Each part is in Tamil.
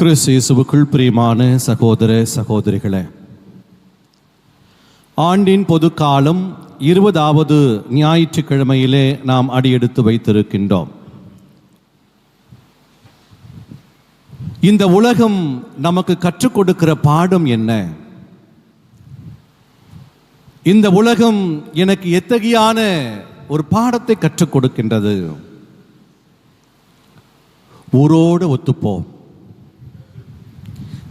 கிறிஸ்து இயேசுவுக்குள் பிரியமான சகோதர சகோதரிகளே ஆண்டின் பொது காலம் இருபதாவது ஞாயிற்றுக்கிழமையிலே நாம் அடியெடுத்து வைத்திருக்கின்றோம். இந்த உலகம் நமக்கு கற்றுக் கொடுக்கிற பாடம் என்ன? இந்த உலகம் எனக்கு எத்தகையான ஒரு பாடத்தை கற்றுக் கொடுக்கின்றது? ஊரோடு ஒத்துப்போம்.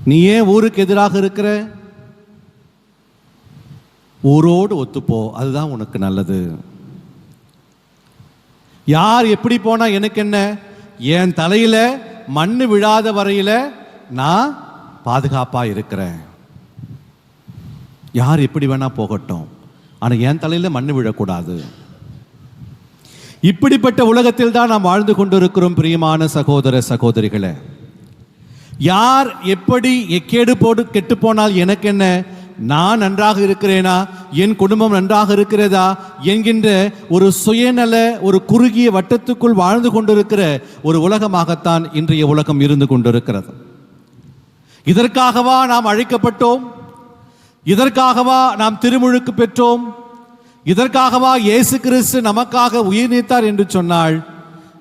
நீ ஏன் ஊருக்கு எதிராக இருக்கிற? ஊரோடு ஒத்துப்போ அதுதான் உனக்கு நல்லது. யார் எப்படி போனா எனக்கு என்ன? என் தலையில மண்ணு விழாத வரையில நான் பாதுகாப்பா இருக்கிறேன். யார் எப்படி வேணா போகட்டும் ஆனா என் தலையில மண்ணு விழக்கூடாது. இப்படிப்பட்ட உலகத்தில் தான் நாம் வாழ்ந்து கொண்டிருக்கிறோம் பிரியமான சகோதர சகோதரிகளை. யார் எப்படி எக்கேடு போடு கெட்டு போனால் எனக்கு என்ன? நான் நன்றாக இருக்கிறேனா? என் குடும்பம் நன்றாக இருக்கிறதா? என்கின்ற ஒரு சுயநல ஒரு குறுகிய வட்டத்துக்குள் வாழ்ந்து கொண்டிருக்கிற ஒரு உலகமாகத்தான் இன்றைய உலகம் இருந்து கொண்டிருக்கிறது. இதற்காகவா நாம் அழைக்கப்பட்டோம்? இதற்காகவா நாம் திருமுழுக்கு பெற்றோம்? இதற்காகவா இயேசு கிறிஸ்து நமக்காக உயிர் நீத்தார் என்று சொன்னால்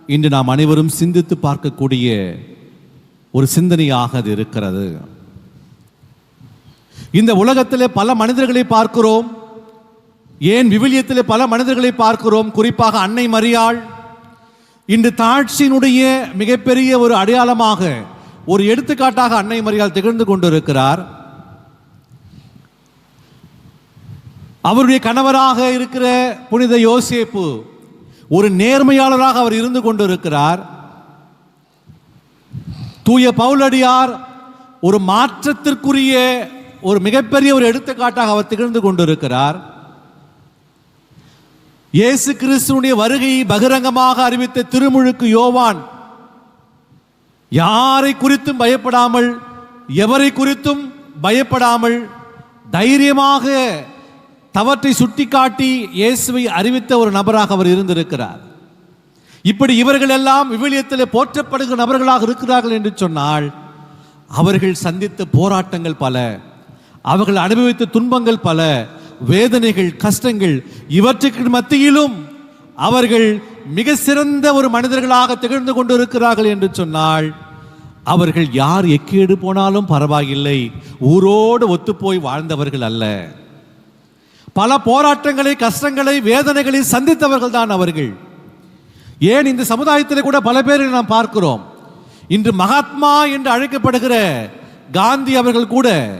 இன்று நாம் அனைவரும் சிந்தித்து பார்க்கக்கூடிய ஒரு சிந்தனையாக அது இருக்கிறது. இந்த உலகத்திலே பல மனிதர்களை பார்க்கிறோம். ஏன் விவிலியத்திலே பல மனிதர்களை பார்க்கிறோம்? குறிப்பாக அன்னை மரியாள். இன்று தாட்சியினுடைய மிகப்பெரிய ஒரு அடையாளமாக ஒரு எடுத்துக்காட்டாக அன்னை மரியாள் திகழ்ந்து கொண்டிருக்கிறார். அவருடைய கணவராக இருக்கிற புனித யோசேப்பு ஒரு நேர்மையாளராக அவர் இருந்து கொண்டிருக்கிறார். தூய பவுலடியார் ஒரு மாற்றத்திற்குரிய ஒரு மிகப்பெரிய ஒரு எடுத்துக்காட்டாக அவர் திகழ்ந்து கொண்டிருக்கிறார். இயேசு கிறிஸ்துவனுடைய வருகையை பகிரங்கமாக அறிவித்த திருமுழுக்கு யோவான் யாரை குறித்தும் பயப்படாமல் எவரை குறித்தும் பயப்படாமல் தைரியமாக தவற்றை சுட்டிக்காட்டி இயேசுவை அறிவித்த ஒரு நபராக அவர் இருந்திருக்கிறார். இப்படி இவர்கள் எல்லாம் விவிலியத்தில் போற்றப்படுகிற நபர்களாக இருக்கிறார்கள் என்று சொன்னால் அவர்கள் சந்தித்த போராட்டங்கள் பல அவர்கள் அனுபவித்த துன்பங்கள் பல வேதனைகள் கஷ்டங்கள் இவற்றுக்கு மத்தியிலும் அவர்கள் மிக சிறந்த ஒரு மனிதர்களாக திகழ்ந்து கொண்டிருக்கிறார்கள் என்று சொன்னால் அவர்கள் யார் எக்கேடு போனாலும் பரவாயில்லை ஊரோடு ஒத்துப்போய் வாழ்ந்தவர்கள் அல்ல. பல போராட்டங்களை கஷ்டங்களை வேதனைகளை சந்தித்தவர்கள் தான் அவர்கள். ஏன் இந்த சமுதாயத்தில் கூட பல பேரை நாம் பார்க்கிறோம்? இன்று மகாத்மா என்று அழைக்கப்படுகிற காந்தி அவர்கள் கூட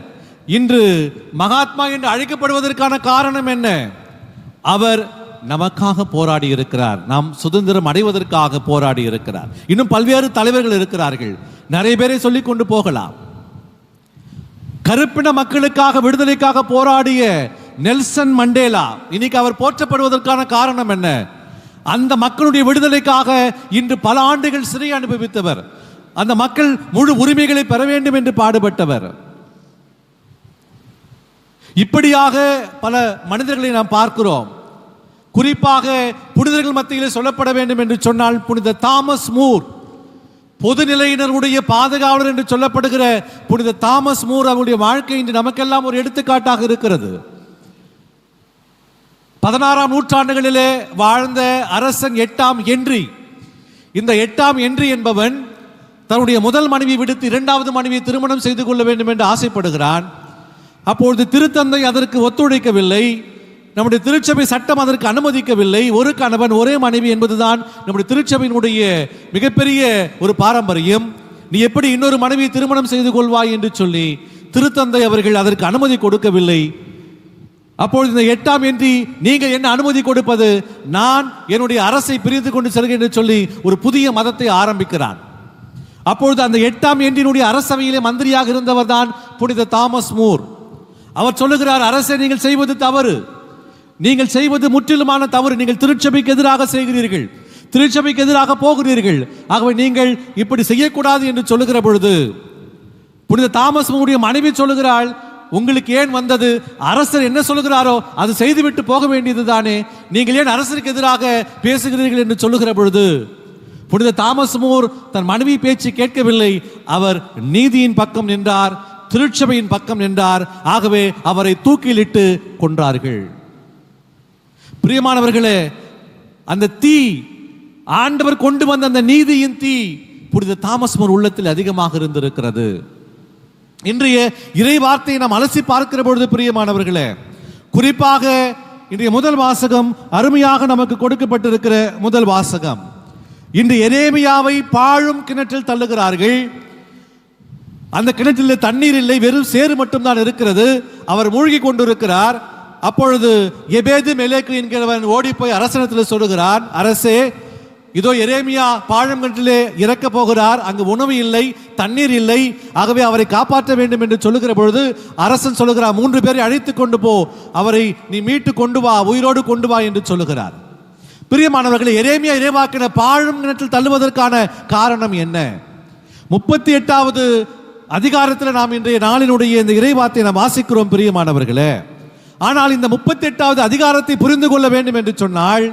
இன்று மகாத்மா என்று அழைக்கப்படுவதற்கான காரணம் என்ன? அவர் நமக்காக போராடி இருக்கிறார். நாம் சுதந்திரம் அடைவதற்காக போராடி இருக்கிறார். இன்னும் பல்வேறு தலைவர்கள் இருக்கிறார்கள். நிறைய பேரை சொல்லிக் கொண்டு போகலாம். கருப்பின மக்களுக்காக விடுதலைக்காக போராடிய நெல்சன் மண்டேலா இன்னைக்கு அவர் போற்றப்படுவதற்கான காரணம் என்ன? அந்த மக்களுடைய விடுதலைக்காக இன்று பல ஆண்டுகள் சிறை அனுபவித்தவர். அந்த மக்கள் முழு உரிமைகளை பெற வேண்டும் என்று பாடுபட்டவர். இப்படியாக பல மனிதர்களை நாம் பார்க்கிறோம். குறிப்பாக புனிதர்கள் மத்தியில் சொல்லப்பட வேண்டும் என்று சொன்னால் புனித தாமஸ் மூர் பொதுநிலையினருடைய பாதுகாவலர் என்று சொல்லப்படுகிற புனித தாமஸ் மூர் அவருடைய வாழ்க்கை இன்று நமக்கெல்லாம் ஒரு எடுத்துக்காட்டாக இருக்கிறது. பதினாறாம் நூற்றாண்டுகளிலே வாழ்ந்த அரசன் எட்டாம் என்றி. இந்த எட்டாம் என்றி என்பவன் தன்னுடைய முதல் மனைவி விடுத்து இரண்டாவது மனைவியை திருமணம் செய்து கொள்ள வேண்டும் என்று ஆசைப்படுகிறான். அப்பொழுது திருத்தந்தை அதற்கு ஒத்துழைக்கவில்லை. நம்முடைய திருச்சபை சட்டம் அதற்கு அனுமதிக்கவில்லை. ஒரு கணவன் ஒரே மனைவி என்பதுதான் நம்முடைய திருச்சபையினுடைய மிகப்பெரிய ஒரு பாரம்பரியம். நீ எப்படி இன்னொரு மனைவியை திருமணம் செய்து கொள்வாய் என்று சொல்லி திருத்தந்தை அவர்கள் அதற்கு அனுமதி கொடுக்கவில்லை. அப்பொழுது இந்த எட்டாம் என்றி நீங்கள் என்ன அனுமதி கொடுப்பது? நான் என்னுடைய அரசை பிரிந்து கொண்டு செல்கிறேன் என்று சொல்லி ஒரு புதிய மதத்தை ஆரம்பிக்கிறான். அப்பொழுது அந்த எட்டாம் என்றினுடைய அரசவையிலே மந்திரியாக இருந்தவர் தான் புனித தாமஸ் மூர். அவர் சொல்லுகிறார் அரசை நீங்கள் செய்வது தவறு. நீங்கள் செய்வது முற்றிலுமான தவறு. நீங்கள் திருச்சபைக்கு எதிராக செய்கிறீர்கள். திருச்சபைக்கு எதிராக போகிறீர்கள். ஆகவே நீங்கள் இப்படி செய்யக்கூடாது என்று சொல்லுகிற பொழுது புனித தாமஸ் மூருடைய மனைவி சொல்லுகிறாள் உங்களுக்கு ஏன் வந்தது? அரசர் என்ன சொல்லுகிறாரோ அது செய்துவிட்டு போக வேண்டியது தானே நீங்கள் ஏன் அரசருக்கு எதிராக பேசுகிறீர்கள் என்று சொல்லுகிற பொழுது புனித தாமஸ் மூர் தன் மனைவி பேச்சு கேட்கவில்லை. அவர் நீதியின் பக்கம் நின்றார் திருச்சபையின் பக்கம் நின்றார். ஆகவே அவரை தூக்கிலிட்டு கொன்றார்கள். பிரியமானவர்களே அந்த தீ ஆண்டவர் கொண்டு வந்த அந்த நீதியின் தீ புனித தாமஸ் மூர் உள்ளத்தில் அதிகமாக இருந்திருக்கிறது. இன்றைய இறை வார்த்தையை நாம் அலசி பார்க்கிற பொழுது பிரியமானவர்களே குறிப்பாக இன்றைய முதல் வாசகம் அருமையாக நமக்கு கொடுக்கப்பட்டிருக்கிற முதல் வாசகம். இன்று எரேமியாவை பாழும் கிணற்றில் தள்ளுகிறார்கள். அந்த கிணற்றில் தண்ணீர் இல்லை வெறும் சேறு மட்டும்தான் இருக்கிறது. அவர் மூழ்கி கொண்டிருக்கிறார். அப்பொழுது எபேது மெலேக்கு என்கிறவன் ஓடி போய் அரசனத்தில் சொல்லுகிறான் அரசே இதோ எரேமியா பாழும் இறக்க போகிறார். அங்கு உணவு இல்லை தண்ணீர் இல்லை. ஆகவே அவரை காப்பாற்ற வேண்டும் என்று சொல்லுகிற பொழுது அரசன் சொல்லுகிறார் மூன்று பேரை அழைத்து கொண்டு போ. அவரை நீ மீட்டு கொண்டு வா உயிரோடு கொண்டு வா என்று சொல்லுகிறார். பிரியமானவர்களை எரேமியா இறைவாக்கின பாழும் கிணற்றில் தள்ளுவதற்கான காரணம் என்ன? முப்பத்தி எட்டாவது அதிகாரத்தில் நாம் இன்றைய நாளினுடைய இந்த இறைவாத்தை நாம் வாசிக்கிறோம் பிரியமானவர்களே. ஆனால் இந்த முப்பத்தி எட்டாவது அதிகாரத்தை புரிந்து கொள்ள வேண்டும் என்று சொன்னால்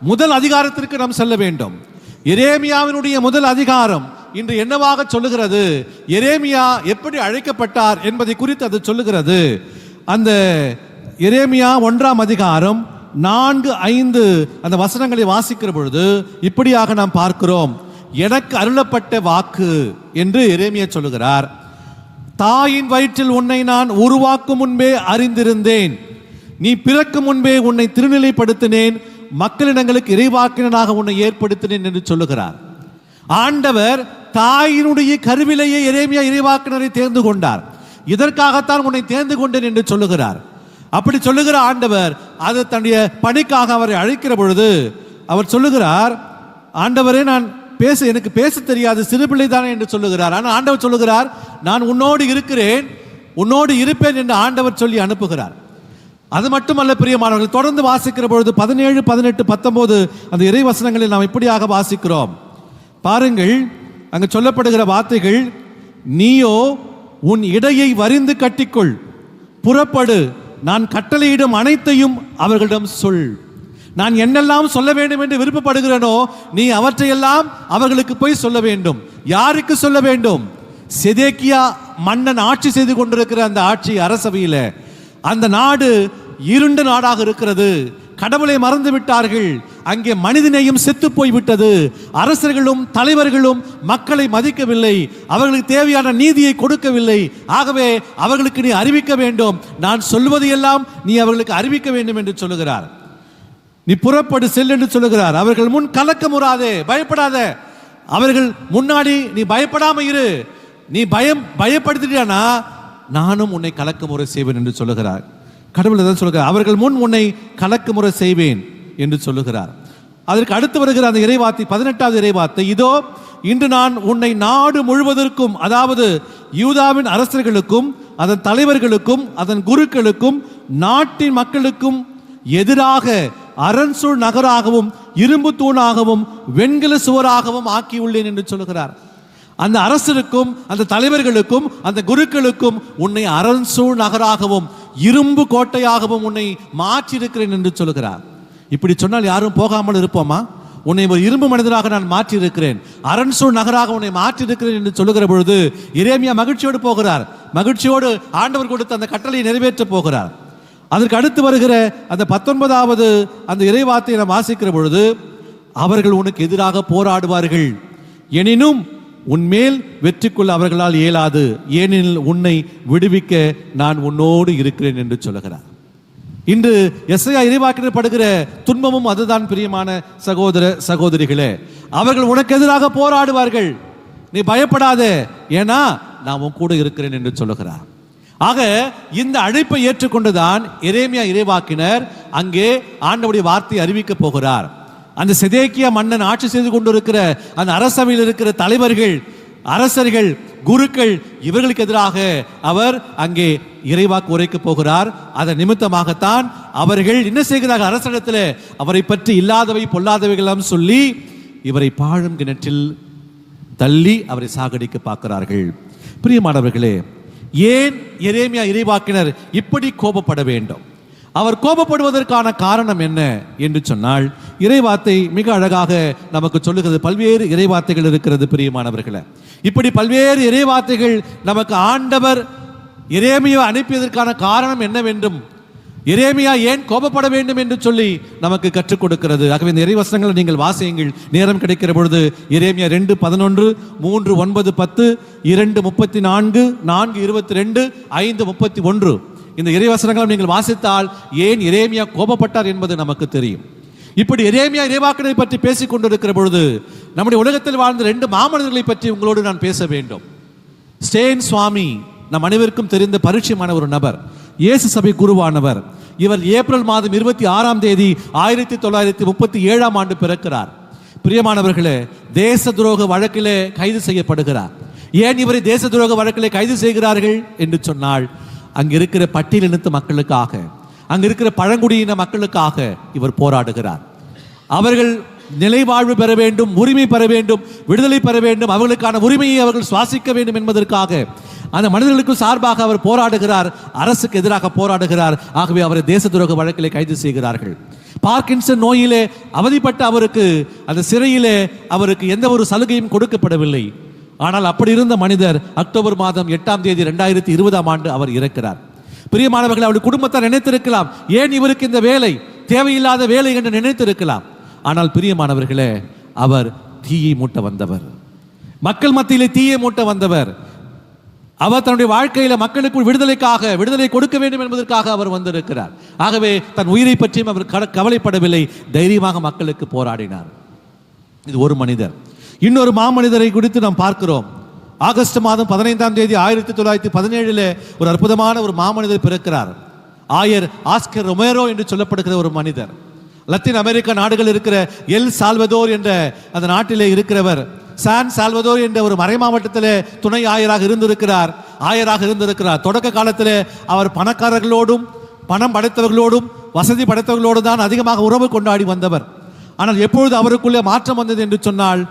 முதல் அதிகாரத்திற்கு நாம் செல்ல வேண்டும். எரேமியாவினுடைய முதல் அதிகாரம் இன்று என்னவாக சொல்லுகிறது? எரேமியா எப்படி அழைக்கப்பட்டார் என்பதை குறித்து அது சொல்லுகிறது. அந்த எரேமியா ஒன்றாம் அதிகாரம் நான்கு ஐந்து அந்த வசனங்களை வாசிக்கிற பொழுது இப்படியாக நாம் பார்க்கிறோம். எனக்கு அருளப்பட்ட வாக்கு என்று எரேமியா சொல்லுகிறார். தாயின் வயிற்றில் உன்னை நான் உருவாக்கும் முன்பே அறிந்திருந்தேன். நீ பிறக்கும் முன்பே உன்னை திருநிலைப்படுத்தினேன். மக்களிடங்களுக்கு இறைவாக்கினனாக உன்னை ஏற்படுத்தினேன் என்று சொல்லுகிறார். ஆண்டவர் தாயினுடைய கருவிலேயே இறைமையா இறைவாக்கினரை தேர்ந்து கொண்டார். இதற்காகத்தான் உன்னை தேர்ந்து கொண்டேன் என்று சொல்லுகிறார். அப்படி சொல்லுகிற ஆண்டவர் அது தன்னுடைய பணிக்காக அவரை அழைக்கிற பொழுது அவர் சொல்லுகிறார் ஆண்டவரே நான் பேச எனக்கு பேச தெரியாது சிறுபிள்ளை தானே என்று சொல்லுகிறார். ஆனால் ஆண்டவர் சொல்லுகிறார் நான் உன்னோடு இருக்கிறேன் உன்னோடு இருப்பேன் என்று ஆண்டவர் சொல்லி அனுப்புகிறார். அது மட்டுமல்ல பிரியமானவர்கள் தொடர்ந்து வாசிக்கிற பொழுது பதினேழு பதினெட்டு பத்தொன்பது அந்த இறை வசனங்களில் நாம் இப்படியாக வாசிக்கிறோம். பாருங்கள் அங்கு சொல்லப்படுகிற வார்த்தைகள் நீயோ உன் இடையை வரிந்து கட்டிக்கொள். புறப்படு. நான் கட்டளையிடும் அனைத்தையும் அவர்களிடம் சொல். நான் என்னெல்லாம் சொல்ல வேண்டும் என்று விருப்பப்படுகிறேனோ நீ அவற்றையெல்லாம் அவர்களுக்கு போய் சொல்ல வேண்டும். யாருக்கு சொல்ல வேண்டும்? செதேக்கியா மன்னன் ஆட்சி செய்து கொண்டிருக்கிற அந்த ஆட்சி அரசவையில். அந்த நாடு இருண்ட நாடாக இருக்கிறது. கடவுளை மறந்து விட்டார்கள் அங்கே மனிதநேயம் செத்து போய் விட்டது அரசர்களும் தலைவர்களும் மக்களை மதிக்கவில்லை. அவர்களுக்கு தேவையான நீதியை கொடுக்கவில்லை. ஆகவே அவர்களுக்கு நீ அறிவிக்க வேண்டும். நான் சொல்வது எல்லாம் நீ அவர்களுக்கு அறிவிக்க வேண்டும் என்று சொல்லுகிறார். நீ புறப்படு செல் என்று சொல்லுகிறார். அவர்கள் முன் கலக்கமுறாதே பயப்படாத. அவர்கள் முன்னாடி நீ பயப்படாம இரு. நீ பயம் பயப்படுத்திட்டானா? நானும் உன்னை கலக்கமுறை செய்வேன் என்று சொல்லுகிறார். கடவுள் எதாவது சொல்கிறார் அவர்கள் முன் உன்னை கலக்கமுறை செய்வேன் என்று சொல்லுகிறார். அதற்கு அடுத்து வருகிற அந்த இறைவார்த்தை பதினெட்டாவது இறைவார்த்தை இதோ இன்று நான் உன்னை நாடு முழுவதற்கும் அதாவது யூதாவின் அரசர்களுக்கும் அதன் தலைவர்களுக்கும் அதன் குருக்களுக்கும் நாட்டின் மக்களுக்கும் எதிராக அரண்சூழ் நகராகவும் இரும்பு தூணாகவும் வெண்கல சுவராகவும் ஆக்கியுள்ளேன் என்று சொல்லுகிறார். அந்த அரசருக்கும் அந்த தலைவர்களுக்கும் அந்த குருக்களுக்கும் உன்னை அரண்சூழ் நகராகவும் இரும்பு கோட்டையாகவும் உன்னை மாற்றியிருக்கிறேன் என்று சொல்லுகிறார். இப்படி சொன்னால் யாரும் போகாமல் இருப்போமா? உன்னை ஒரு இரும்பு மனிதராக நான் மாற்றியிருக்கிறேன். அரண்சூர் நகராக உன்னை மாற்றி இருக்கிறேன் என்று சொல்லுகிற பொழுது இறைமையா மகிழ்ச்சியோடு போகிறார். மகிழ்ச்சியோடு ஆண்டவர் கொடுத்த அந்த கட்டளையை நிறைவேற்ற போகிறார். அதற்கு அடுத்து வருகிற அந்த பத்தொன்பதாவது அந்த இறைவார்த்தையை நாம் வாசிக்கிற பொழுது அவர்கள் உனக்கு எதிராக போராடுவார்கள். எனினும் உன்மேல் வெற்றி கொள்ள அவர்களால் இயலாது. ஏனெனில் உன்னை விடுவிக்க நான் உன்னோடு இருக்கிறேன் என்று சொல்லுகிறார். இன்று எஸ்ஐயா இறைவாக்கிடப்படுகிற துன்பமும் அதுதான் பிரியமான சகோதர சகோதரிகளே. அவர்கள் உனக்கு எதிராக போராடுவார்கள். நீ பயப்படாத. ஏன்னா நான் உன் கூட இருக்கிறேன் என்று சொல்லுகிறார். ஆக இந்த அழைப்பை ஏற்றுக்கொண்டுதான் எரேமியா இறைவாக்கினர் அங்கே ஆண்டவுடைய வார்த்தை அறிவிக்க போகிறார். அந்த சிதேக்கிய மன்னன் ஆட்சி செய்து கொண்டிருக்கிற அந்த அரசவையில் இருக்கிற தலைவர்கள் அரசர்கள் குருக்கள் இவர்களுக்கு எதிராக அவர் அங்கே இறைவாக்கு உரைக்க போகிறார். அதன் நிமித்தமாகத்தான் அவர்கள் என்ன செய்கிறார்கள்? அரசனிடத்தில் அவரை பற்றி இல்லாதவை பொல்லாதவைகளெல்லாம் சொல்லி இவரை பாழும் கிணற்றில் தள்ளி அவரை சாகடிக்க பார்க்கிறார்கள். பிரியமானவர்களே ஏன் எரேமியா இறைவாக்கினர் இப்படி கோபப்பட வேண்டும்? அவர் கோபப்படுவதற்கான காரணம் என்ன என்று சொன்னால் இறைவார்த்தை மிக அழகாக நமக்கு சொல்லுகிறது. பல்வேறு இறைவார்த்தைகள் இருக்கிறது பிரியமானவர்களை. இப்படி பல்வேறு இறைவார்த்தைகள் நமக்கு ஆண்டவர் இறைமையை அனுப்பியதற்கான காரணம் என்னவென்றும் இறைமையா ஏன் கோபப்பட வேண்டும் என்று சொல்லி நமக்கு கற்றுக் கொடுக்கிறது. ஆகவே இந்த இறைவசனங்களை நீங்கள் வாசியுங்கள். நேரம் கிடைக்கிற பொழுது இறைமையா ரெண்டு பதினொன்று மூன்று ஒன்பது பத்து இரண்டு முப்பத்தி நான்கு நான்கு இருபத்தி ரெண்டு ஐந்து முப்பத்தி ஒன்று. இந்த இறைவசனங்களும் நீங்கள் வாசித்தால் ஏன் இறைமையா கோபப்பட்டார் என்பது நமக்கு தெரியும். இப்படி இறைமையா இறைவாக்கினை பற்றி பேசிக் கொண்டிருக்கிற பொழுது நம்முடைய உலகத்தில் வாழ்ந்த ரெண்டு மாமனிதர்களை பற்றி உங்களோடு நான் பேச வேண்டும். ஸ்டேன் சுவாமி நம் அனைவருக்கும் தெரிந்த பரிச்சயமான ஒரு நபர் இயேசு சபை குருவானவர். இவர் ஏப்ரல் மாதம் இருபத்தி ஆறாம் தேதி ஆயிரத்தி தொள்ளாயிரத்தி முப்பத்தி ஏழாம் ஆண்டு பிறக்கிறார். பிரியமானவர்களே தேச துரோக வழக்கிலே கைது செய்யப்படுகிறார். ஏன் இவரை தேச துரோக வழக்கிலே கைது செய்கிறார்கள் என்று சொன்னால் அங்கே இருக்கிற பட்டியலினத்து மக்களுக்காக அங்கே இருக்கிற பழங்குடியின மக்களுக்காக இவர் போராடுகிறார். அவர்கள் நிலைவாழ்வு பெற வேண்டும் உரிமை பெற வேண்டும் விடுதலை பெற வேண்டும் அவர்களுக்கான உரிமையை அவர்கள் சுவாசிக்க வேண்டும் என்பதற்காக அந்த மனிதர்களுக்கு சார்பாக அவர் போராடுகிறார் அரசுக்கு எதிராக போராடுகிறார். ஆகவே அவரை தேச துரோக வழக்கிலே கைது செய்கிறார்கள். பார்க்கின்சன் நோயிலே அவதிப்பட்ட அவருக்கு அந்த சிறையிலே அவருக்கு எந்த ஒரு சலுகையும் கொடுக்கப்படவில்லை. ஆனால் அப்படி இருந்த மனிதர் அக்டோபர் மாதம் எட்டாம் தேதி ரெண்டாயிரத்தி இருபதாம் ஆண்டு அவர் இறக்கிறார். பிரியமானவர்கள் அவருடைய குடும்பத்தார் நினைத்திருக்கலாம் ஏன் இவருக்கு இந்த வேலை? தேவையில்லாத வேலை என்று நினைத்திருக்கலாம். ஆனால் பிரியமானவர்களே அவர் தீயை மூட்ட வந்தவர். மக்கள் மத்தியிலே தீயை மூட்ட வந்தவர். அவர் தன்னுடைய வாழ்க்கையில மக்களுக்கு விடுதலைக்காக விடுதலை கொடுக்க வேண்டும் என்பதற்காக அவர் வந்திருக்கிறார். ஆகவே தன் உயிரை பற்றியும் அவர் கவலைப்படவில்லை. தைரியமாக மக்களுக்கு போராடினார். இது ஒரு மனிதர். இன்னொரு மாமனிதரை குறித்து நாம் பார்க்கிறோம். ஆகஸ்ட் மாதம் பதினைந்தாம் தேதி ஆயிரத்தி தொள்ளாயிரத்தி பதினேழுல ஒரு அற்புதமான ஒரு மாமனிதர் பிறக்கிறார். ஆயர் ஆஸ்கர் ரொமேரோ என்று சொல்லப்படுகிற ஒரு மனிதர். லத்தீன் அமெரிக்க நாடுகள் இருக்கிற எல் சால்வதோர் என்ற அந்த நாட்டிலே இருக்கிறவர். சான் சால்வதோர் என்ற ஒரு மறை மாவட்டத்தில் துணை ஆயராக இருந்திருக்கிறார். ஆயராக இருந்திருக்கிறார். தொடக்க காலத்திலே அவர் பணக்காரர்களோடும் பணம் படைத்தவர்களோடும் வசதி படைத்தவர்களோடு தான் அதிகமாக உறவு கொண்டாடி வந்தவர். ஆனால் எப்பொழுது அவருக்குள்ளே மாற்றம் வந்தது என்று சொன்னால்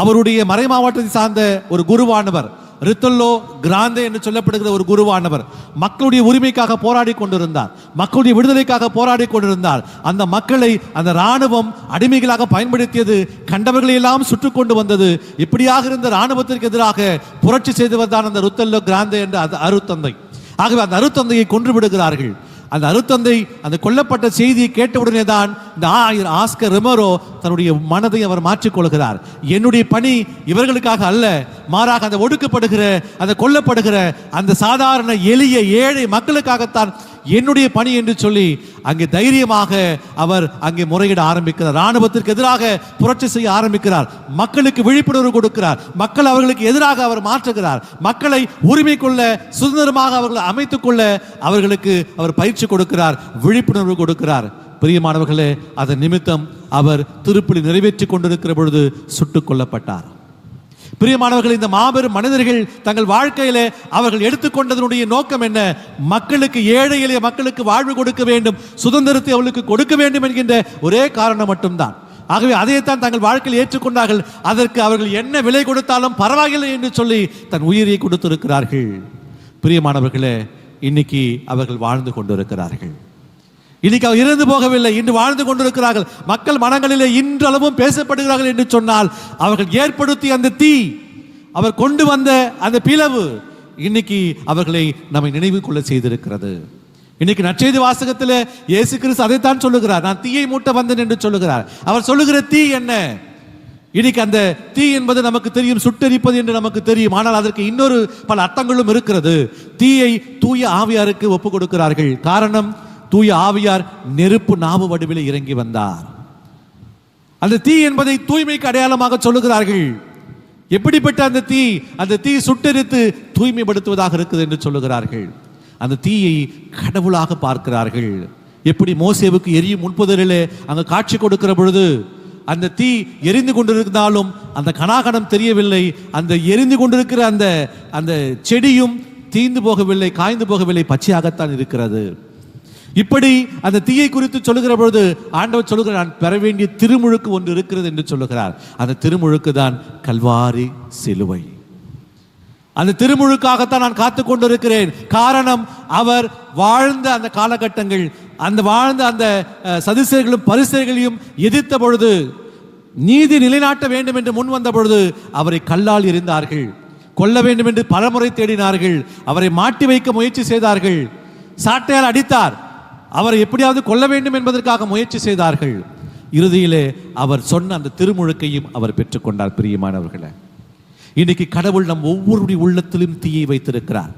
அவருடைய மறை மாவட்டத்தை சார்ந்த ஒரு குருவானவர் ரித்தல்லோ கிராந்தே என்று சொல்லப்படுகிற ஒரு குருவானவர் மக்களுடைய உரிமைக்காக போராடி கொண்டிருந்தார் மக்களுடைய விடுதலைக்காக போராடி கொண்டிருந்தார். அந்த மக்களை அந்த ராணுவம் அடிமைகளாக பயன்படுத்தியது கண்டவர்களை எல்லாம் சுட்டு கொண்டு வந்தது. இப்படியாக இருந்த ராணுவத்திற்கு எதிராக புரட்சி செய்தவர் தான் அந்த ருத்தல்லோ கிராந்தே என்ற அந்த அருத்தந்தை. ஆகவே அந்த அருத்தந்தையை கொன்று விடுகிறார்கள். அந்த அருத்தந்தை அந்த கொல்லப்பட்ட செய்தியை கேட்டவுடனே தான் இந்த ஆயர் ஆஸ்கர் ரிமரோ தன்னுடைய மனதை அவர் மாற்றிக்கொள்கிறார். என்னுடைய பணி இவர்களுக்காக அல்ல மாறாக அந்த ஒடுக்கப்படுகிற அந்த கொல்லப்படுகிற அந்த சாதாரண எளிய ஏழை மக்களுக்காகத்தான் என்னுடைய பணி என்று சொல்லி அங்கே தைரியமாக அவர் அங்கே முறையிட ஆரம்பிக்கிறார். ராணுவத்திற்கு எதிராக புரட்சி செய்ய ஆரம்பிக்கிறார். மக்களுக்கு விழிப்புணர்வு கொடுக்கிறார். மக்கள் அவர்களுக்கு எதிராக அவர் மாற்றுகிறார். மக்களை உரிமை கொள்ள சுதந்திரமாக அவர்களை அமைத்துக் கொள்ள அவர்களுக்கு அவர் பயிற்சி கொடுக்கிறார் விழிப்புணர்வு கொடுக்கிறார். பிரியமானவர்களே அதன் நிமித்தம் அவர் திருப்பலி நிறைவேற்றி கொண்டிருக்கிற பொழுது சுட்டுக் கொல்லப்பட்டார். பிரியமானவர்கள் இந்த மாபெரும் மனிதர்கள் தங்கள் வாழ்க்கையிலே அவர்கள் எடுத்துக்கொண்டதனுடைய நோக்கம் என்ன? மக்களுக்கு ஏழை எளிய மக்களுக்கு வாழ்வு கொடுக்க வேண்டும். சுதந்திரத்தை அவளுக்கு கொடுக்க வேண்டும் என்கின்ற ஒரே காரணம் மட்டும்தான். ஆகவே அதைத்தான் தங்கள் வாழ்க்கையில் ஏற்றுக்கொண்டார்கள். அதற்கு அவர்கள் என்ன விலை கொடுத்தாலும் பரவாயில்லை என்று சொல்லி தன் உயிரை கொடுத்திருக்கிறார்கள். பிரியமானவர்களே இன்னைக்கு அவர்கள் வாழ்ந்து கொண்டிருக்கிறார்கள். இன்னைக்கு அவர் இறந்து போகவில்லை. இன்று வாழ்ந்து கொண்டிருக்கிறார்கள். மக்கள் மனங்களிலே இன்றளவும் பேசப்படுகிறார்கள் என்று சொன்னால் அவர்கள் ஏற்படுத்திய அந்த தீ அவர் கொண்டு வந்த அந்த பிளவு இன்னைக்கு அவர்களை நம்மை நினைவு கொள்ள செய்திருக்கிறது. இன்னைக்கு நற்செய்தி வாசகத்தில் இயேசு கிறிஸ்து அதைத்தான் சொல்லுகிறார். நான் தீயை மூட்ட வந்தேன் என்று சொல்லுகிறார். அவர் சொல்லுகிற தீ என்ன? இன்னைக்கு அந்த தீ என்பது நமக்கு தெரியும் சுட்டெரிப்பது என்று நமக்கு தெரியும். ஆனால் அதற்கு இன்னொரு பல அர்த்தங்களும் இருக்கிறது. தீயை தூய ஆவியாருக்கு ஒப்பு கொடுக்கிறார்கள். காரணம் தூய ஆவியார் நெருப்பு நாவு வடிவில் இறங்கி வந்தார். அந்த தீ என்பதை தூய்மைக்கு அடையாளமாக சொல்லுகிறார்கள். எப்படிப்பட்ட அந்த தீ? அந்த தீ சுட்டெரித்து தூய்மைப்படுத்துவதாக இருக்குது என்று சொல்லுகிறார்கள். அந்த தீயை கடவுளாக பார்க்கிறார்கள். எப்படி மோசேவுக்கு எரியும் முன்புதலிலே அங்கே காட்சி கொடுக்கிற பொழுது அந்த தீ எரிந்து கொண்டிருந்தாலும் அந்த கனாகணம் தெரியவில்லை. அந்த எரிந்து கொண்டிருக்கிற அந்த அந்த செடியும் தீந்து போகவில்லை காய்ந்து போகவில்லை பச்சையாகத்தான் இருக்கிறது. இப்படி அந்த தீயை குறித்து சொல்லுகிற பொழுது ஆண்டவர் சொல்லுகிறார் நான் பெற வேண்டிய திருமுழுக்கு ஒன்று இருக்கிறது என்று சொல்லுகிறார். அந்த திருமுழுக்கு தான் கல்வாரி சிலுவை. அந்த திருமுழுக்காகத்தான் நான் காத்து கொண்டிருக்கிறேன். காரணம் அவர் வாழ்ந்த அந்த காலகட்டங்கள் அந்த வாழ்ந்த அந்த சதிசர்களும் பரிசுகளையும் எதிர்த்த பொழுது நீதி நிலைநாட்ட வேண்டும் என்று முன் வந்த பொழுது அவரை கல்லால் இருந்தார்கள் கொல்ல வேண்டும் என்று பலமுறை தேடினார்கள். அவரை மாட்டி வைக்க முயற்சி செய்தார்கள். சாட்டையால் அடித்தார். அவரை எப்படியாவது கொல்ல வேண்டும் என்பதற்காக முயற்சி செய்தார்கள். இறுதியிலே அவர் சொன்ன அந்த திருமுழுக்கையும் அவர் பெற்றுக்கொண்டார் பிரியமானவர்களை. இன்னைக்கு கடவுள் நம் ஒவ்வொருடைய உள்ளத்திலும் தீயை வைத்திருக்கிறார்.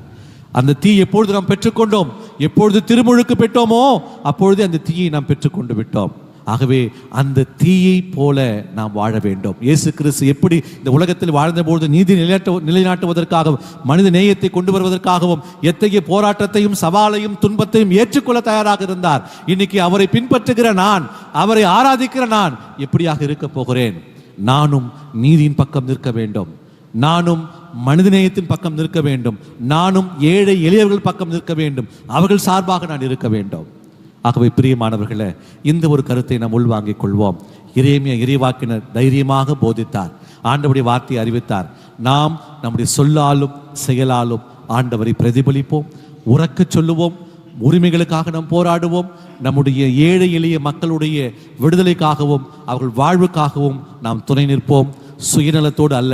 அந்த தீ எப்பொழுது நாம் பெற்றுக்கொண்டோம்? எப்பொழுது திருமுழுக்கு பெற்றோமோ அப்பொழுது அந்த தீயை நாம் பெற்றுக்கொண்டு விட்டோம். ஆகவே அந்த தீயை போல நாம் வாழ வேண்டும். இயேசு கிறிஸ்து எப்படி இந்த உலகத்தில் வாழ்ந்தபோது நீதி நிலையாட்டு நிலைநாட்டுவதற்காகவும் மனித நேயத்தை கொண்டு வருவதற்காகவும் எத்தகைய போராட்டத்தையும் சவாலையும் துன்பத்தையும் ஏற்றுக்கொள்ள தயாராக இருந்தார். இன்னைக்கு அவரை பின்பற்றுகிற நான் அவரை ஆராதிக்கிற நான் எப்படியாக இருக்க போகிறேன்? நானும் நீதியின் பக்கம் நிற்க வேண்டும். நானும் மனிதநேயத்தின் பக்கம் நிற்க வேண்டும். நானும் ஏழை எளியவர்கள் பக்கம் நிற்க வேண்டும். அவர்கள் சார்பாக நான் இருக்க வேண்டும். ஆகவே பிரியமானவர்களே இந்த ஒரு கருத்தை நாம் உள்வாங்கிக் கொள்வோம். இறைமைய இறைவாக்கினர் தைரியமாக போதித்தார். ஆண்டவருடைய வார்த்தையை அறிவித்தார். நாம் நம்முடைய சொல்லாலும் செயலாலும் ஆண்டவரை பிரதிபலிப்போம் உறக்க சொல்லுவோம் உரிமைகளுக்காக நாம் போராடுவோம் நம்முடைய ஏழை எளிய மக்களுடைய விடுதலைக்காகவும் அவர்கள் வாழ்வுக்காகவும் நாம் துணை நிற்போம். சுயநலத்தோடு அல்ல.